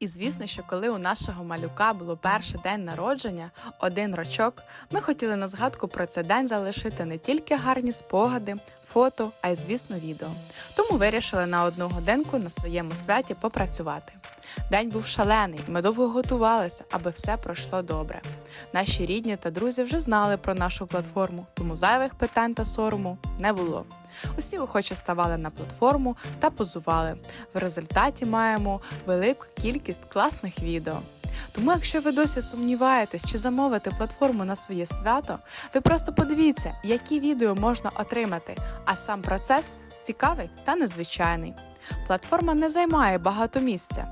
І звісно, що коли у нашого малюка було перший день народження, один рочок, ми хотіли на згадку про цей день залишити не тільки гарні спогади, фото, а й, звісно, відео. Тому вирішили на одну годинку на своєму святі попрацювати. День був шалений, ми довго готувалися, аби все пройшло добре. Наші рідні та друзі вже знали про нашу платформу, тому зайвих питань та сорому не було. Усі охоче ставали на платформу та позували. В результаті маємо велику кількість класних відео. Тому, якщо ви досі сумніваєтесь, чи замовити платформу на своє свято, ви просто подивіться, які відео можна отримати, а сам процес цікавий та незвичайний. Платформа не займає багато місця.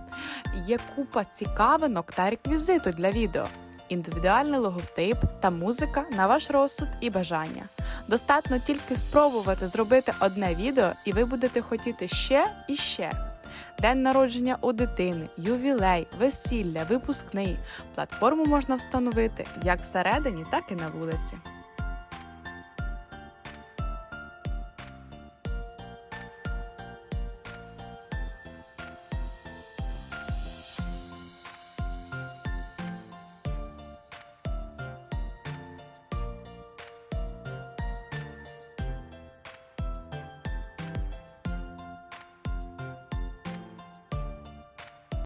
Є купа цікавинок та реквізиту для відео, індивідуальний логотип та музика на ваш розсуд і бажання. Достатньо тільки спробувати зробити одне відео, і ви будете хотіти ще і ще. День народження у дитини, ювілей, весілля, випускний. Платформу можна встановити як всередині, так і на вулиці.